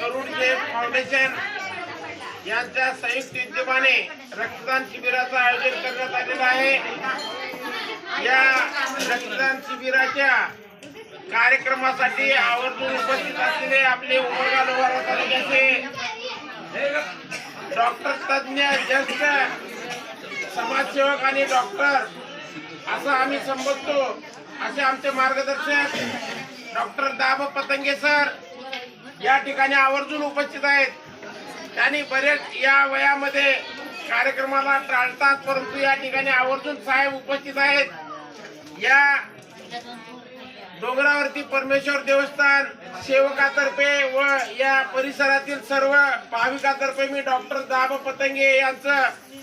गरुड foundation यांच्या संयुक्त विद्यमाने रक्तदान शिबिराचं आयोजन करण्यात आलेलं आहे. या रक्तदान शिबिराच्या कार्यक्रमासाठी आवर्जून उपस्थित असलेले आपले उमरगा लोहारा तालुक्याचे डॉक्टर तज्ज्ञ ज्येष्ठ समाजसेवक आणि डॉक्टर असं आम्ही संबोधतो. असे आमचे मार्गदर्शक डॉक्टर दाब पतंगे सर या ठिकाणी आवर्जून उपस्थित आहेत. त्यांनी बरेच या वयामध्ये कार्यक्रमाला टाळतात परंतु या ठिकाणी आवर्जून साहेब उपस्थित आहेत. या डोंगरावरती परमेश्वर देवस्थान सेवकातर्फे व या परिसरातील सर्व भाविकातर्फे मी डॉक्टर दाब पतंगे यांचं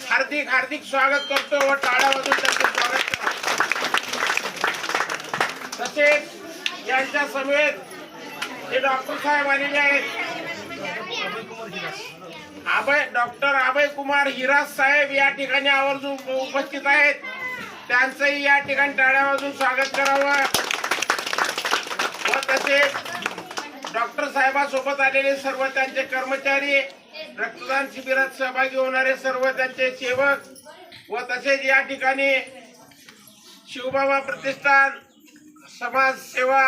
हार्दिक हार्दिक स्वागत करतो व टाळ्या वाजून स्वागत करतो. तसेच यांच्या समेत हे डॉक्टर साहेब आलेले आहेत. अभय डॉक्टर अभय कुमार हिराज साहेब या ठिकाणी आवर्जून उपस्थित आहेत. त्यांचंही या ठिकाणी टाळ्या वाजून स्वागत करावं. व तसेच डॉक्टर साहेबांसोबत आलेले सर्व त्यांचे कर्मचारी रक्तदान शिबिरात सहभागी होणारे सर्व त्यांचे सेवक व तसेच या ठिकाणी शिवबाबा प्रतिष्ठान समाजसेवा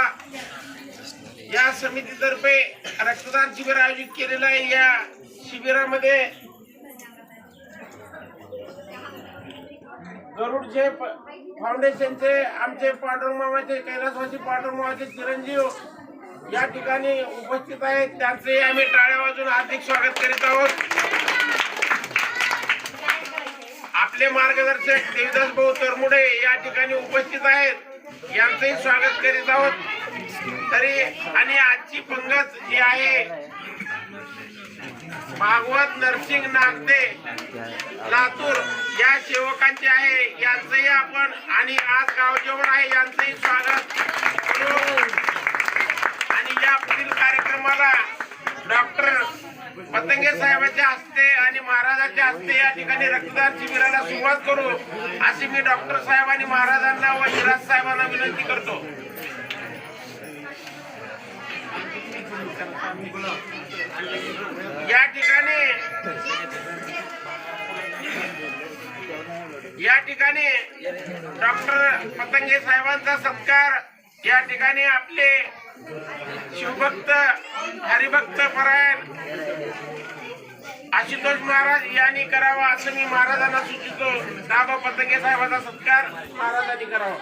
या समितीतर्फे रक्तदान शिबिर आयोजित केलेलं आहे. या शिबिरामध्ये गरुडचे फाउंडेशनचे आमचे पांडुरंग मामाचे कैलासवासी पांडुरंग मामाचे चिरंजीव या ठिकाणी उपस्थित आहेत. त्यांचे आम्ही टाळ्या वाजून हार्दिक स्वागत करीत आहोत. आपले मार्गदर्शक देवदास भाऊ तरमुडे या ठिकाणी उपस्थित आहेत. यांचंही स्वागत करीत आहोत. तरी आणि आजची पंगत जी आहे भागवत नरसिंग नागदे लातूर या सेवकांचे आहे. यांचंही आपण आणि आज गाव जेवण आहे यांचंही स्वागत आणि या पुढील कार्यक्रमाला डॉक्टर पतंगे साहेबांच्या हस्ते आणि महाराजांच्या हस्ते या ठिकाणी रक्तदान शिबिराला सुरुवात करू. अशी मी डॉक्टर साहेब आणि महाराजांना व हिराज साहेबांना विनंती करतो. या ठिकाणी या ठिकाणी डॉक्टर पतंगे साहेबांचा सत्कार या ठिकाणी आपले शिवभक्त हरिभक्त परायण आशुतोष महाराज यांनी करावा असं मी महाराजांना सुचितो. दाबा पतंगे साहेबांचा सत्कार महाराजांनी करावा.